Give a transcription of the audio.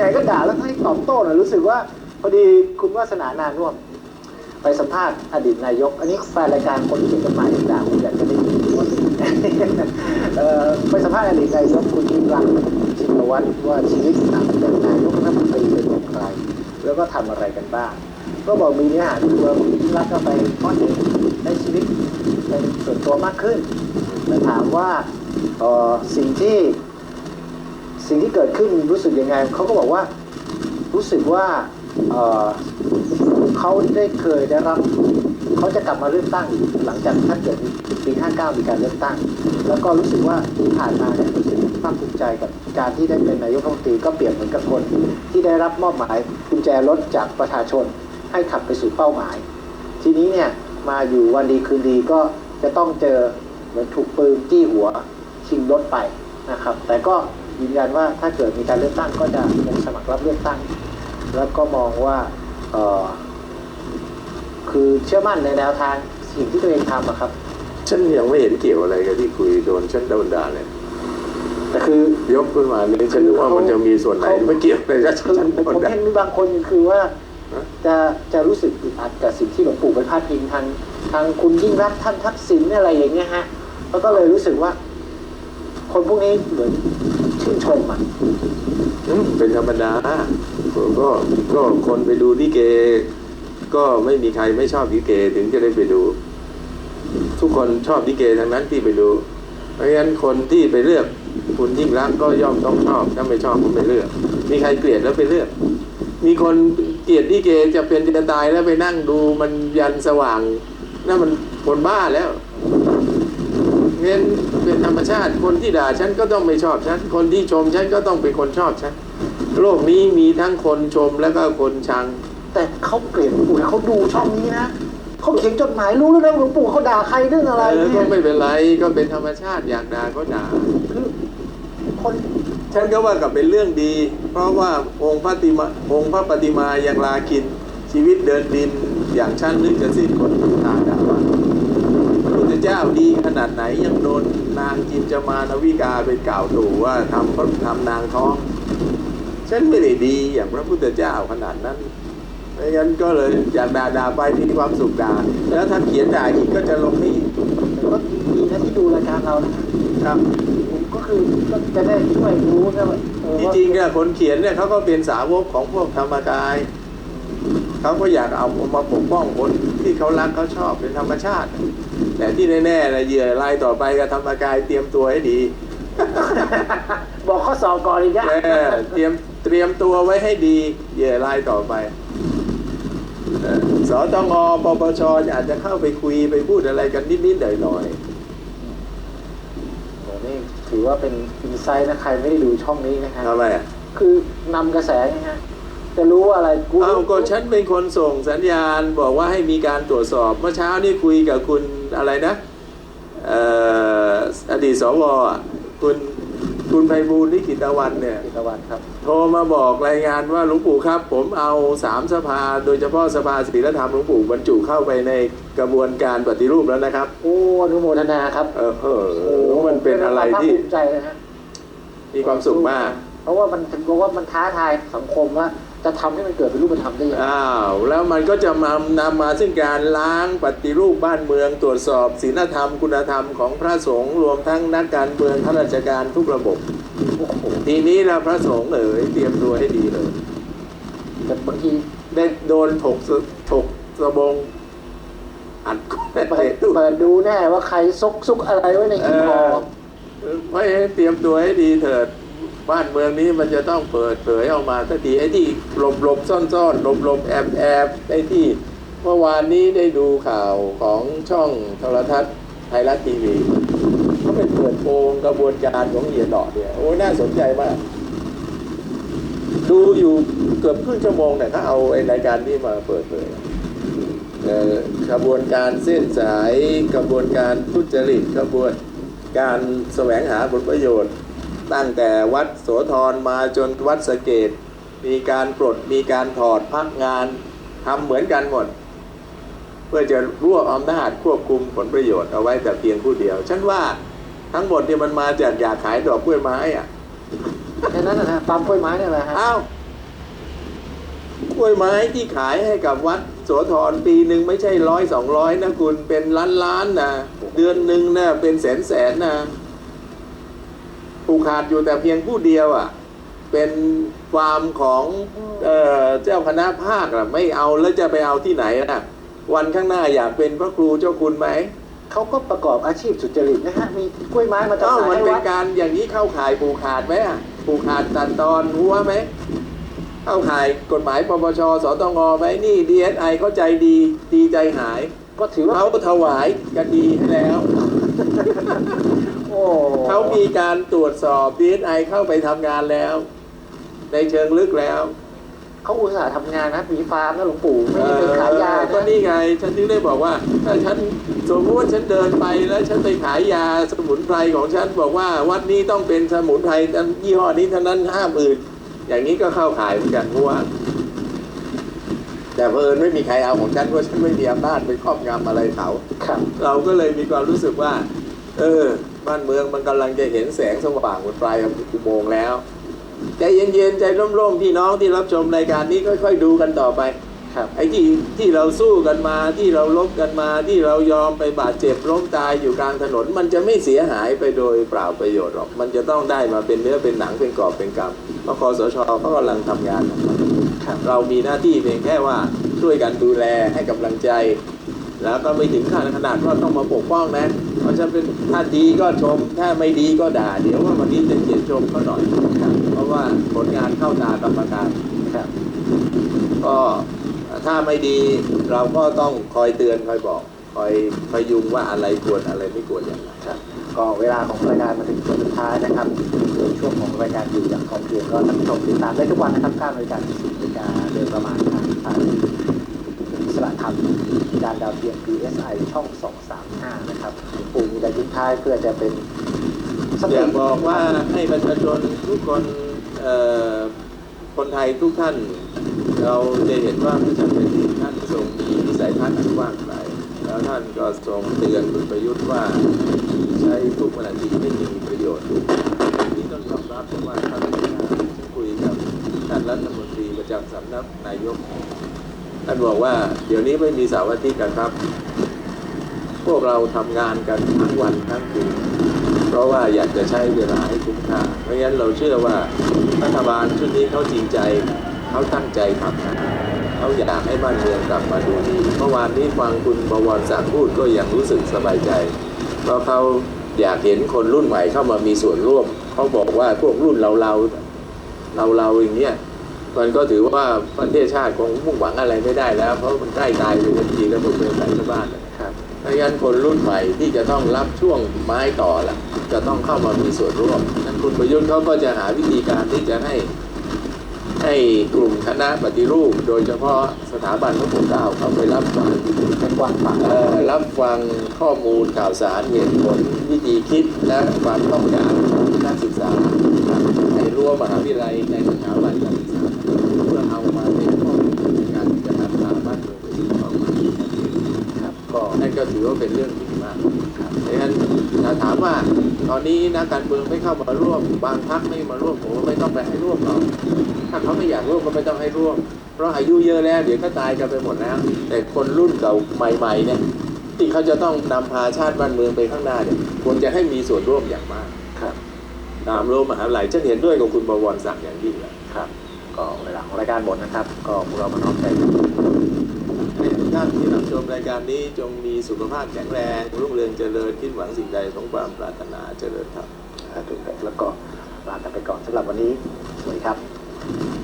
ไหนก็ด่าแล้วให้ตอบโต้หน่อยรู้สึกว่าพอดีคุณวาสนานานุ่วมไปสัมภาษณ์อดีตนายก อันนี้แฟนรายการคนเขียนจดหมายด่าคุณอยากจะได้ยินว่าเอ่อไปสัมภาษณ์อดีตนายกคุณยิ่งรักชินวัตรว่าชีวิตหลังจากนายกรัฐมนตรีเป็นอย่างไรแล้วก็ทำอะไรกันบ้าง ก็บอกมีเนื้อหาที่ว่าคุณยิ่งรักก็ไปข้อเห็นในชีวิตเป็นส่วนตัวมากขึ้นและถามว่าสิ่งที่ สิ่งที่เกิดขึ้นรู้สึกยังไงเขาก็บอกว่ารู้สึกว่าเเขาได้เคยได้รับเขาจะกลับมาเลือกตั้งอีกหลังจากถ้าเกิดปี 59 มีการเลือกตั้ง แล้วก็รู้สึกว่าที่ผ่านมาเนี่ยรู้สึกภาคภูมิใจกับการที่ได้เป็นนายกรัฐมนตรีก็เปรียบเหมือนกับคนที่ได้รับมอบหมายกุญแจรถจากประชาชนให้ขับไปสู่เป้าหมาย ทีนี้เนี่ยมาอยู่วันดีคืนดีก็จะต้องเจอเหมือนถูกปืนจี้หัวชิงรถไปนะครับ แต่ก็ ยืนยันว่าถ้าเกิดมีการเลือกตั้งก็จะลงสมัครรับเลือกตั้ง แล้วก็มองว่าเอ่อคือเชื่อมั่นในแนวทางสิ่งที่ตัวเองทำอะครับฉันยังไม่เห็นเกี่ยวอะไรกับที่คุยโดนฉันโดนด่าเลยแต่คือยกขึ้นมาเนี่ยฉันนึกว่ามันจะมีส่วนไหนไม่เกี่ยวเลยก็คือฉันผมโดนผมด่าเห็นมีบางคนคือว่าฮะจะจะรู้สึกอึดอัดกับสิ่งที่หลวงปู่ไปพาดพิงทางทางคุณยิ่งรักษณ์ท่านทักษิณอะไรอย่างเงี้ยฮะแล้วก็เลยรู้สึกว่า คนพวกนี้เหมือน ชื่นชมอะเป็นธรรมดาก็ก็คนไปดูลิเก ก็ไม่มีใครไม่ชอบลิเกถึงจะได้ไปดู ทุกคนชอบลิเกทั้งนั้นที่ไปดู เพราะฉะนั้นคนที่ไปเลือกคุณยิ่งรักก็ย่อมต้องชอบถ้าไม่ชอบก็ไม่เลือก มีใครเกลียดแล้วไปเลือก มีคนเกลียดลิเกจะเป็นจะตายแล้วไปนั่งดูมันยันสว่างนั่นมันคนบ้าแล้ว เงินเป็นธรรมชาติ คนที่ด่าฉันก็ต้องไม่ชอบฉัน คนที่ชมฉันก็ต้องเป็นคนชอบฉัน โลกนี้มีทั้งคนชมแล้วก็คนชัง แต่เขาเกลียดหลวงปู่นะเขาดูช่องนี้นะเขาเขียนจดหมายรู้แล้วนะหลวงปู่เขาด่าใครเรื่องอะไรเออก็เนี่ยไม่เป็นไรก็เป็นธรรมชาติอยากด่าก็ด่า คือคนฉันก็ว่ากับเป็นเรื่องดี เพราะว่าองค์พระติมาองค์พระปฏิมายังลากิน ชีวิตเดินดินอย่างฉันนึกจะสิ้นคนทำทานด่าว่าพระพุท ธเจ้าดีขนาดไหนยังโดนนางจินจามานวิกาไปกล่าวตู่ว่าทำทำนางท้อง ฉันไม่ได้ดีอย่างพระพุทธเจ้าขนาดนั้นไม่งั้นก็เลยอยากด่าด่าไปมีความสุขด่า แล้วถ้าเขียนด่าอีกก็จะลงนี่แต่ก็ดีนะที่ดูรายการเรานะฮะครับผมก็คือก็จะได้ช่วยรู้นะว่าเออจว่าริงๆเนี่ยคนเขียนเนี่ยเขาก็เป็นสาวกของพวกธรรมกายเขาก็อยากเอามาปกป้องคนที่เขารักเขาชอบเป็นธรรมชาติ แต่ที่แน่ๆนะเหยื่อรายต่อไปกับธรรมกายเตรียมตัวให้ดี บอกข้อสอบก่อนอีกนะเออเตรียมเตรียมตัวไว้ให้ดีเหยื่อรายต่อไปเออสตงปปชอาจจะเข้าไปคุยไปพูดอะไรกันนิดๆหน่อยโหนี่ถือว่าเป็นอินไซต์นะใครไม่ได้ดูช่องนี้นะฮะๆทำไมอะคือนำกระแสนะฮะ จะรู้ว่าอะไรกูเอาก็ฉันเป็นคนส่งสัญญาณบอกว่าให้มีการตรวจสอบ เมื่อเช้านี่คุยกับคุณอะไรนะเอ่ออดีตสวอะคุณคุณไพบูลย์นิกิตะวันเนี่ยตะวันครับ โทรมาบอกรายงานว่าหลวงปู่ครับ ผมเอาสามสภา โดยเฉพาะสภาศีลธรรมหลวงปู่บรรจุเข้าไปในกระบวนการปฏิรูปแล้วนะครับ โอ้อนุโมทนาครับ เออเออมันเป็นอะไรที่ภาคภูมิใจนะฮะมีความสุขมาก เพราะว่ามันถึงบอกว่ามันท้าทายสังคมว่า จะทำให้มันเกิดเป็นรูปธรรมได้ยังไงอ้าวแล้วมันก็จะมานำมาซึ่งการล้างปฏิรูปบ้านเมือง ตรวจสอบศีลธรรม คุณธรรมของพระสงฆ์รวมทั้งนักการเมืองข้าราชการทุกระบบโอ้โหทีนี้นะพระสงฆ์เอ๋ยเตรียมตัวให้ดีเลยแต่บางทีได้โดนถกสถกสบงอัดก็เปิดเตะตู้เปิดดูแน่ว่าใครซกซุกอะไรไว้ในหีบห่อเพราะฉะนั้นเตรียมตัวให้ดีเถิด บ้านเมืองนี้มันจะต้องเปิดเผยออกมาสักทีไอ้ที่หลบหลบซ่อนซ่อนหลบหลบแอบแอบไอ้ที่เมื่อวานนี้ได้ดูข่าวของช่องโทรทัศน์ไทยรัฐทีวีเขาไปเปิดโปงกระบวนการของเหยียดดอกเนี่ยโอ้น่าสนใจมาก ดูอยู่เกือบครึ่งชั่วโมงเนี่ยเขาเอาไอ้รายการนี้มาเปิดเผยกระบวนการเส้นสายกระบวนการทุจริตกระบวนการแสวงหาผลประโยชน์ ตั้งแต่วัดโสธรมาจนวัดสะเกดมีการปลดมีการถอดพักงานทำเหมือนกันหมด เพื่อจะรวบอำนาจควบคุมผลประโยชน์เอาไว้แต่เพียงผู้เดียว ฉันว่าทั้งหมดเนี่ยมันมาจากอยากขายดอกกล้วยไม้อะแค่นั้นนะฮะปั๊มกล้วยไม้เนี่ยแหละฮะอ้าวกล้วยไม้ที่ขายให้กับวัดโสธรปีหนึ่งไม่ใช่ร้อยสองร้อยนะคุณเป็นล้านล้านๆนะเดือนหนึ่งนะเป็นแสนแสนๆนะ ผูกขาดอยู่แต่เพียงผู้เดียวอะเป็นฟาร์มของเอ่อเจ้าคณะภาคอะไม่เอาแล้วจะไปเอาที่ไหนนะวันข้างหน้าอยากเป็นพระครูเจ้าคุณไหมเขาก็ประกอบอาชีพสุจริตนะฮะมีกล้วยไม้มาเอ้าจำหน่ายมันให้เป็นวัดการอย่างนี้เข้าข่ายผูกขาดไหมอะผูกขาดตัดตอนหัวไหมเข้าข่ายกฎหมายปปชสตงไหมนี่ดีเอสไอเข้าใจดีดีใจหาย ก็ถือว่าเขาก็ถวายคดีให้แล้วโอ้ เขามีการตรวจสอบดีเอสไอเข้าไปทำงานแล้ว ในเชิงลึกแล้วเขาอุตส่าห์ทำงานนะมีฟาร์มนะหลวงปู่ไม่ได้เป็นขายยาเออก็นะนี่ไง ฉันถึงได้บอกว่า ถ้าฉันสมมติว่าฉันเดินไปแล้วฉันไปขายยาสมุนไพรของฉันบอกว่า วัดนี้ต้องเป็นสมุนไพรยี่ห้อนี้เท่านั้นห้ามอื่น อย่างนี้ก็เข้าขายเหมือนกันเพราะว่าแต่เพอญไม่มีใครเอาของฉันเพราะฉันไม่มีอำนาจไปครอบงำอะไรเขาครับเราก็เลยมีความรู้สึกว่า เออ บ้านเมืองมันกำลังจะเห็นแสงสว่างบนปลายอุโมงค์แล้ว ใจเย็นๆ ใจร่มๆพี่น้องที่รับชมรายการนี้ค่อยๆดูกันต่อไปครับไอ้ที่ที่เราสู้กันมาที่เราลบกันมาที่เรายอมไปบาดเจ็บล้มตายอยู่กลางถนน มันจะไม่เสียหายไปโดยเปล่าประโยชน์หรอก มันจะต้องได้มาเป็นเนื้อเป็นหนังเป็นกรอบเป็นกำเพราะคอสชเขากำลังทำงานของาครับเรามีหน้าที่เพียงแค่ว่าช่วยกันดูแลให้กำลังใจ แล้วก็ไม่ถึงขนขนาดว่าต้องมาปกป้องนะ เพราะฉะนั้นเป็นถ้าดีก็ชม ถ้าไม่ดีก็ด่า เดี๋ยวว่าวันนี้จะเขียนชมเขาหน่อยครับเพราะว่าผลงานเข้าตากรรมการครับ ก็ถ้าไม่ดีเราก็ต้องคอยเตือนคอยบอกคอยพยุงว่าอะไรควรอะไรไม่ควรอย่างไรครับ ก็เวลาของรายการมาถึงช่วงสุดท้ายนะครับในช่วงของรายการอยู่อย่างพร้อมเพียก็ท่านผู้ชมติดตามได้ทุกวันนะครับ9นาฬิกาถึง10นาฬิกาโดยประมาณทางทางสระธรรมการดาวเทียม PSI ช่อง 235 นะครับ หลวงปู่มีอะไรทิ้งท้ายเพื่อจะเป็นสอเต็ยาปกบอกว่าให้ประชาชนทุกคนเอ่อคนไทยทุกท่าน เราจะเห็นว่าพระเจ้าแผ่นดินท่านทรงมีวิสัยทัศน์อันกว้างไกลแล้วท่านก็ทรงเตือนคุณประยุทธ์ว่าใช้ทุกนาทีไม่มีประโยชน์ที่ต้องยอมรับเพราะว่าท่านคุยกับท่านรัฐมนตรีประจำสำนักนายก ท่านบอกว่าเดี๋ยวนี้ไม่มีเสาร์อาทิตย์กันครับพ วกเราทำงานกันทั้งวันทั้งคืนเพราะว่าอยากจะใช้เวลาให้คุ้มค่า เพราะงั้นเราเชื่อว่ารัฐบาลชุดนี้เขาจริงใจเขาตั้งใจทำนะเขาอยากให้บ้านเมืองกลับมาดูดีเมื่อวานนี้ฟังคุณบวรศักดิ์พูดก็ยังรู้สึกสบายใจ เพราะเขาอยากเห็นคนรุ่นใหม่เข้ามามีส่วนร่วม เขาบอกว่าพวกรุ่นเราเราเราเราอย่างเนี้ยมันก็ถือว่าประเทศชาติคงมุ่งหวังอะไรไม่ได้แล้ว เพราะมันใกล้ตายไปทันทีแล้วพวกเป็นสายชาวบ้าน นะครับเพราะฉะนั้นคนรุ่นใหม่ที่จะต้องรับช่วงไม้ต่อละจะต้องเข้ามามีส่วนร่วมนั้นคุณประยุทธ์เขาก็จะหาวิธีการที่จะให้ให้กลุ่มคณะปฏิรูป โดยเฉพาะสถาบันพระปกเกล้าเขาไปรับฟังเป็นวางฝังรับฟังข้อมูลข่าวสารเหตุผลวิธีคิดและความต้องการนักศึกษาในรั้วมหาวิทยาลัยในสถาบันการศึกษา ถือว่าเป็นเรื่องดีมากดังนั้นถ้าถามว่าตอนนี้นักการเมืองไม่เข้ามาร่วม บางพรรคไม่มาร่วมผมไม่ต้องไปให้ร่วมหรอกถ้าเขาไม่อยากร่วมก็ไม่ต้องให้ร่วม เพราะอายุเยอะแล้วเดี๋ยวก็ตายกันไปหมดแล้ว แต่คนรุ่นเก่าใหม่ๆเนี่ยที่เขาจะต้องนำพาชาติบ้านเมืองไปข้างหน้าเนี่ยควรจะให้มีส่วนร่วมอย่างมากครับตามรั้วมหาวิทยาลัยฉันเห็นด้วยกับคุณบวรศักดิ์อย่างยิ่งเลยครับ ก็เวลาของรายการหมดนะครับ ก็พวกเรามาน้อมใจ ท่านที่รับชมรายการนี้จงมีสุขภาพแข็งแรงรุ่งเรืองเจริญคิดหวังสิ่งใดสมความปรารถนาเจริญครับนะครับแล้วก็ลากันไปก่อนสำหรับวันนี้สวัสดีครับ